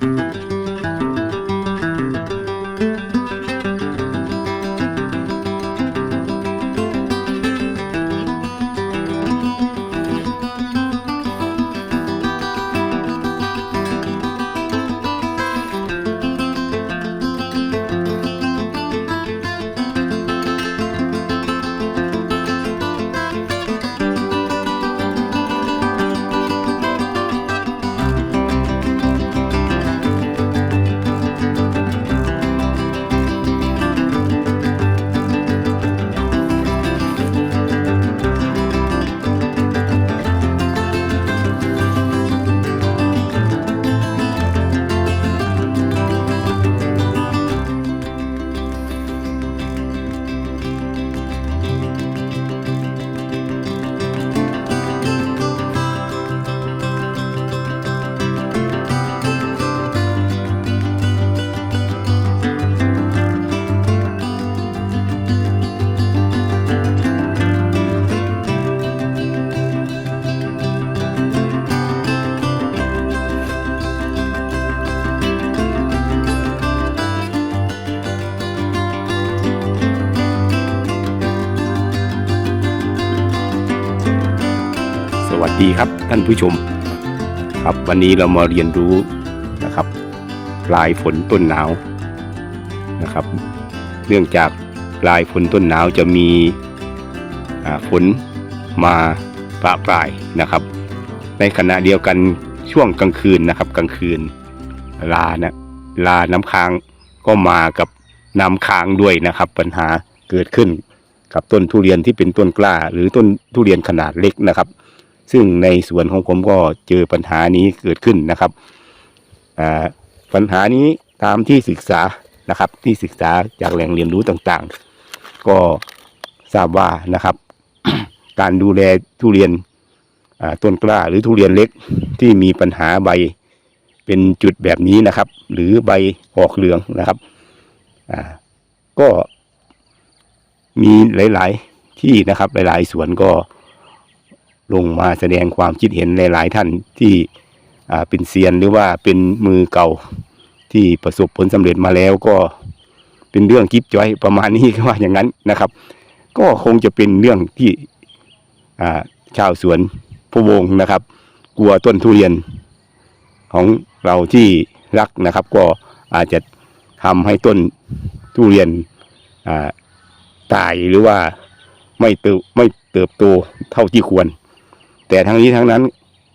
ส วัสดีครับท่านผู้ชม ครับวันนี้เรามาเรียนรู้นะครับปลายฝนต้นหนาวนะครับ เนื่องจากปลายฝนต้นหนาวจะมีฝนมาปะปลายนะครับ ในขณะเดียวกันช่วงกลางคืนนะครับ กลางคืน ลานะลาน้ำค้างก็มากับน้ำค้างด้วยนะครับ ปัญหาเกิดขึ้นกับต้นทุเรียนที่เป็นต้นกล้า หรือต้นทุเรียนขนาดเล็กนะครับ ซึ่งในส่วนของผมก็เจอปัญหานี้เกิดขึ้นนะครับปัญหานี้ตามที่ศึกษานะครับ ที่ศึกษาจากแหล่งเรียนรู้ต่างๆ ก็ทราบว่านะครับ การดูแลทุเรียนต้นกล้าหรือทุเรียนเล็กที่มีปัญหาใบเป็นจุดแบบนี้นะครับ หรือใบออกเหลืองนะครับก็มีหลาย ๆ ที่นะครับหลาย ๆ สวนก็ ลงมาแสดงความคิดเห็นหลาย ๆ ท่านที่เป็นเซียนหรือว่าเป็นมือเก่าที่ประสบผลสำเร็จมาแล้วก็เป็นเรื่องกิ๊บจ้อยประมาณนี้ก็ว่าอย่างนั้นนะครับ ก็คงจะเป็นเรื่องที่ชาวสวนพะวงนะครับ กลัวต้นทุเรียนของเราที่รักนะครับ ก็อาจจะทำให้ต้นทุเรียนตายหรือว่าไม่เติบไม่เติบโตเท่าที่ควร แต่ทั้งนี้ทั้งนั้น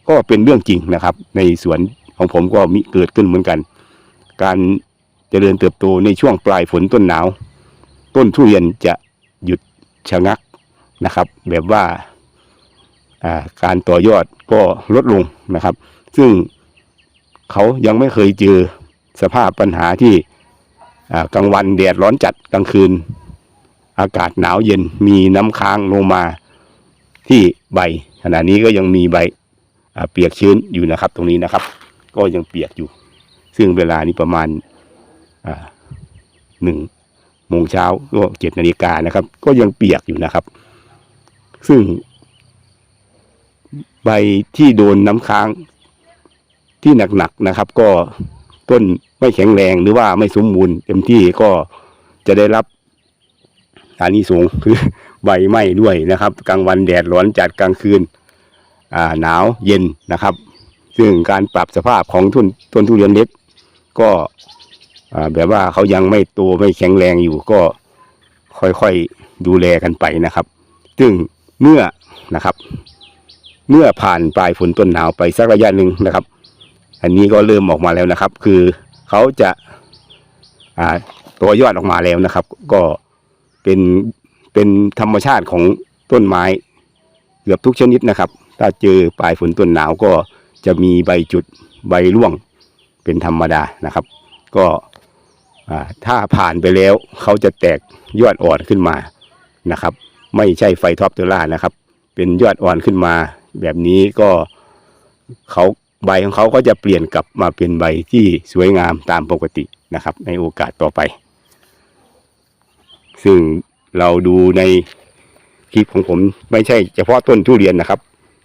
ก็เป็นเรื่องจริงนะครับ ในสวนของผมก็มีเกิดขึ้นเหมือนกัน การเจริญเติบโตในช่วงปลายฝนต้นหนาว ต้นทุเรียนจะหยุดชะงักนะครับ แบบว่าการต่อยอดก็ลดลงนะครับ ซึ่งเขายังไม่เคยเจอสภาพปัญหาที่กลางวันแดดร้อนจัดกลางคืน อากาศหนาวเย็นมีน้ำค้างลงมาที่ใบ ขณะนี้ก็ยังมีใบเปียกชื้นอยู่นะครับ ตรงนี้นะครับ ก็ยังเปียกอยู่ ซึ่งเวลานี้ประมาณหนึ่งโมงเช้าก็เจ็ดนาฬิกานะครับ ก็ยังเปียกอยู่นะครับ ซึ่ง ใบที่โดนน้ำค้างที่หนักๆนะครับ ก็ต้นไม่แข็งแรงหรือว่าไม่สมบูรณ์เต็มที่ก็จะได้รับ อานิสงส์คือใบไหม้ด้วยนะครับ กลางวันแดดร้อนจัดกลางคืนอ่าหนาวเย็นนะครับ ซึ่งการปรับสภาพของต้นต้นทุเรียนเล็กก็แบบว่าเขายังไม่โตไม่แข็งแรงอยู่ก็ค่อยๆดูแลกันไปนะครับ ซึ่งเมื่อนะครับ เมื่อผ่านปลายฝนต้นหนาวไปสักระยะหนึ่งนะครับ อันนี้ก็เริ่มออกมาแล้วนะครับ คือเขาจะาตัวยอดออกมาแล้วนะครับ ก็ เป็นเป็นธรรมชาติของต้นไม้ เกือบทุกชนิดนะครับ ถ้าเจอปลายฝนต้นหนาวก็จะมีใบจุดใบร่วงเป็นธรรมดานะครับ ก็ถ้าผ่านไปแล้วเขาจะแตกยอดอ่อนขึ้นมานะครับ ไม่ใช่ไฟท็อปเตอร่านะครับ เป็นยอดอ่อนขึ้นมา แบบนี้ก็เขาใบของเขาก็จะเปลี่ยนกลับมาเป็นใบที่สวยงามตามปกตินะครับ ในโอกาสต่อไป ซึ่งเราดูในคลิปของผมไม่ใช่เฉพาะต้นทุเรียนนะครับ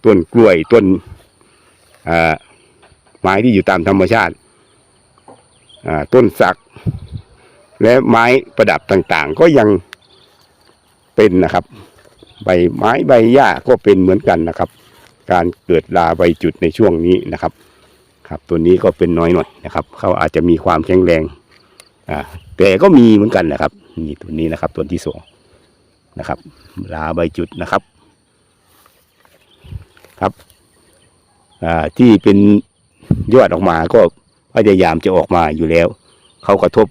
ต้นกล้วยต้นไม้ที่อยู่ตามธรรมชาติต้นสัก และไม้ประดับต่างๆ ก็ยังเป็นนะครับ ใบไม้ใบหญ้าก็เป็นเหมือนกันนะครับ การเกิดลาใบจุดในช่วงนี้นะครับ ครับตัวนี้ก็เป็นน้อยหน่อยนะครับ เขาอาจจะมีความแข็งแรงแต่ก็มีเหมือนกันนะครับ นี่ตัวนี้นะครับตัวที่สองนะครับลาใบจุดนะครับครับที่เป็นยอดออกมาก็พยายามจะออกมาอยู่แล้ว เขากระทบ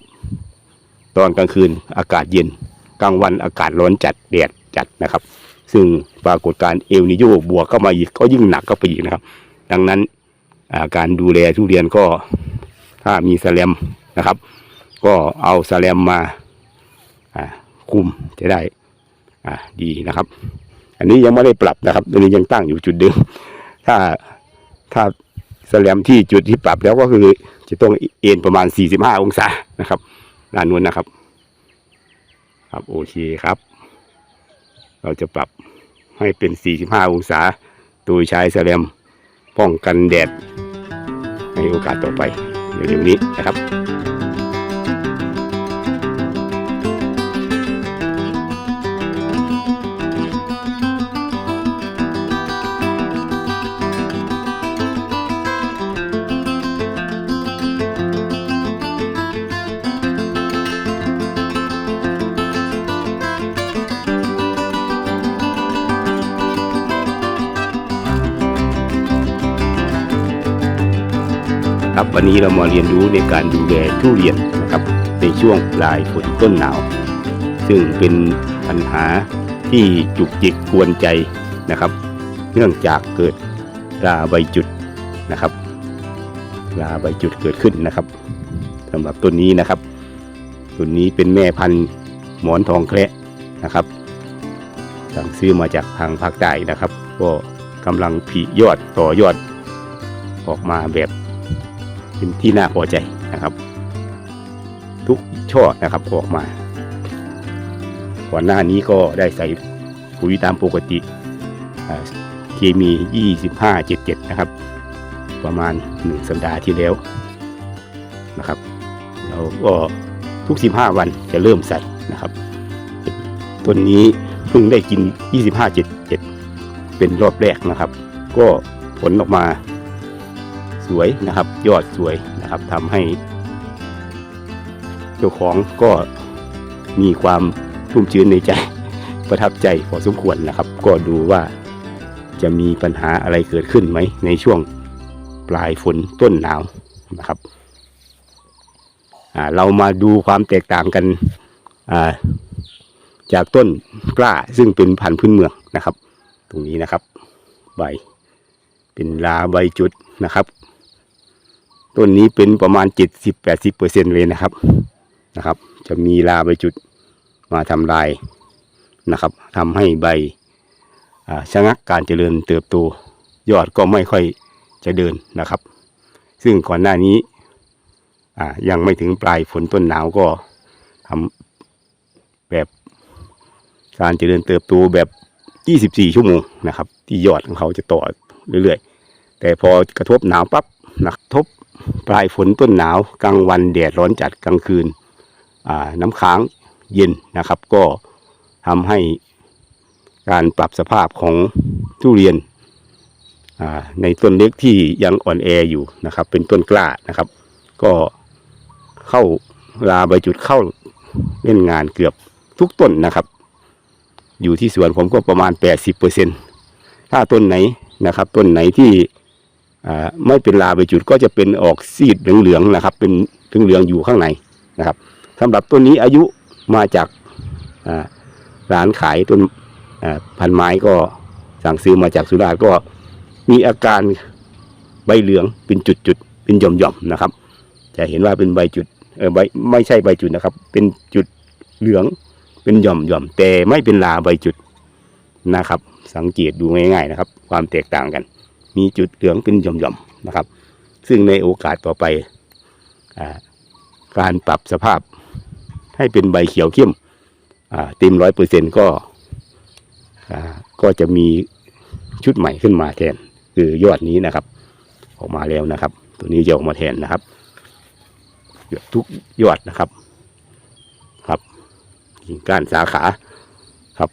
ตอนกลางคืนอากาศเย็น กลางวันอากาศร้อนจัดแดดจัดนะครับ ซึ่งปรากฏการเอลนิโยบวกเข้ามาอีกก็ยิ่งหนักเข้าไปอีกนะครับ ดังนั้นาการดูแลทุเรียนก็ถ้ามีสแลมนะครับ ก็เอาสแลมมา คุมจะได้อ่าดีนะครับ อันนี้ยังไม่ได้ปรับนะครับตัวนี้ยังตั้งอยู่จุดเดิมถ้าถ้าแสแลมที่จุดที่ปรับแล้วก็คือจะต้องเอ็นประมาณ 45 องศานะครับด้านนู้นนะครับ ครับโอเคครับ เราจะปรับให้เป็น 45 องศา โดยใช้แสแลมป้องกันแดดในโอกาสต่อไปเร็วๆนี้นะครับ ครับ วันนี้เรามาเรียนรู้ในการดูแลทุเรียนนะครับ ในช่วงปลายฝนต้นหนาว ซึ่งเป็นปัญหาที่จุกจิกกวนใจนะครับ เนื่องจากเกิดราใบจุดนะครับราใบจุดเกิดขึ้นนะครับสำหรับต้นนี้นะครับต้นนี้เป็นแม่พันธุ์หมอนทองแคระนะครับ สั่งซื้อมาจากทางภาคใต้นะครับ ก็กำลังผลิยอดต่อยอดออกมาแบบ เป็นที่น่าพอใจนะครับ ทุกช่อนะครับออกมา ก่อนหน้านี้ก็ได้ใส่ปุ๋ยตามปกติเคมี 25 77 นะครับ ประมาณ 1 สัปดาห์ที่แล้วนะครับแล้วก็ทุก 15 วันจะเริ่มใส่นะครับต้นนี้เพิ่งได้กิน 25 77 เป็นรอบแรกนะครับ ก็ผลออกมา สวยนะครับ ยอดสวยนะครับทำให้ เจ้าของก็มีความชุ่มชื้นในใจประทับใจพอสมควรนะครับ ก็ดูว่าจะมีปัญหาอะไรเกิดขึ้นไหมในช่วงปลายฝนต้นหนาวนะครับเรามาดูความแตกต่างกันาจากต้นกล้าซึ่งเป็นพันธุ์พื้นเมืองนะครับ ตรงนี้นะครับ ใบ เป็นลาใบจุดนะครับ ต้นนี้เป็นประมาณ 70-80เปอร์เซ็นเลยนะครับนะครับ จะมีลาใบจุดมาทำลายนะครับทำให้ใบชะงักการเจริญเติบโตยอดก็ไม่ค่อยจะเดินนะครับ ซึ่งก่อนหน้านี้ยังไม่ถึงปลายฝนต้นหนาวก็ทำแบบการเจริญเติบโตแบบ 24 ชั่วโมงนะครับ ที่ยอดของเขาจะต่อเรื่อยๆ แต่พอกระทบหนาวปั๊บหนักทบ ปลายฝนต้นหนาว กลางวันแดดร้อนจัดกลางคืนน้ำค้างเย็นนะครับ ก็ทำให้การปรับสภาพของทุเรียนในต้นเล็กที่ยังอ่อนแออยู่นะครับ เป็นต้นกล้านะครับ ก็เข้าลาใบจุดเข้าเล่นงานเกือบทุกต้นนะครับ อยู่ที่สวนผมก็ประมาณ 80เปอร์เซ็นถ้าต้นไหนนะครับ ต้นไหนที่ ไม่เป็นลาใบจุดก็จะเป็นออกซีดเหลืองๆนะครับ เป็นเหลืองๆอยู่ข้างในนะครับสำหรับต้นนี้อายุมาจากร้านขายต้นพันไม้ก็สั่งซื้อมาจากสุราษฎร์ก็มีอาการใบเหลืองเป็นจุดๆเป็นหย่อมๆนะครับ จะเห็นว่าเป็นใบจุดเออใบไม่ใช่ใบจุดนะครับ เป็นจุดเหลืองเป็นหย่อมหย่อมๆแต่ไม่เป็นลาใบจุดนะครับ สังเกตดูง่ายๆนะครับ ความแตกต่างกัน มีจุดเหลืองเป็นหย่อมย่อมๆนะครับ ซึ่งในโอกาสต่อไปอการปรับสภาพให้เป็นใบเขียวเข้มเต็มร้อยเปอร์เซ็นก็ก็จะมีชุดใหม่ขึ้นมาแทน คือยอดนี้นะครับ ออกมาแล้วนะครับ ตัวนี้จะออกมาแทนนะครับเกือบทุกยอดนะครับ ครับกิ่งก้านสาขาครับ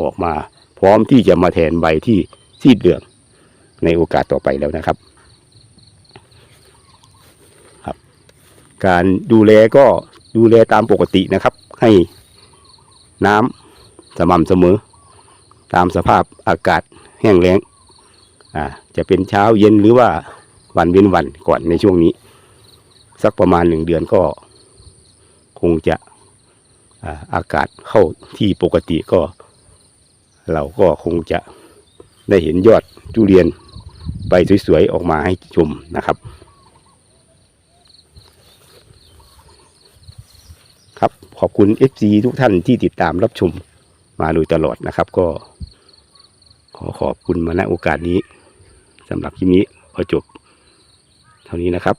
ออกมาพร้อมที่จะมาแทนใบที่ซีดเหลือง ในโอกาสต่อไปแล้วนะครับ ครับ การดูแลก็ดูแลตามปกตินะครับ ให้น้ำสม่ำเสมอ ตามสภาพอากาศแห้งแล้งอ่าจะเป็นเช้าเย็นหรือว่าวันเว้นวันก่อนในช่วงนี้ สักประมาณหนึ่งเดือนก็คงจะอาอากาศเข้าที่ปกติก็ เราก็คงจะได้เห็นยอดทุเรียน ใบสวยๆออกมาให้ชมนะครับ ครับขอบคุณ FC ทุกท่านที่ติดตามรับชมมาโดยตลอดนะครับ ก็ ขอขอบคุณมาณโอกาสนี้สำหรับคลิปนี้ขอจบ เท่านี้นะครับ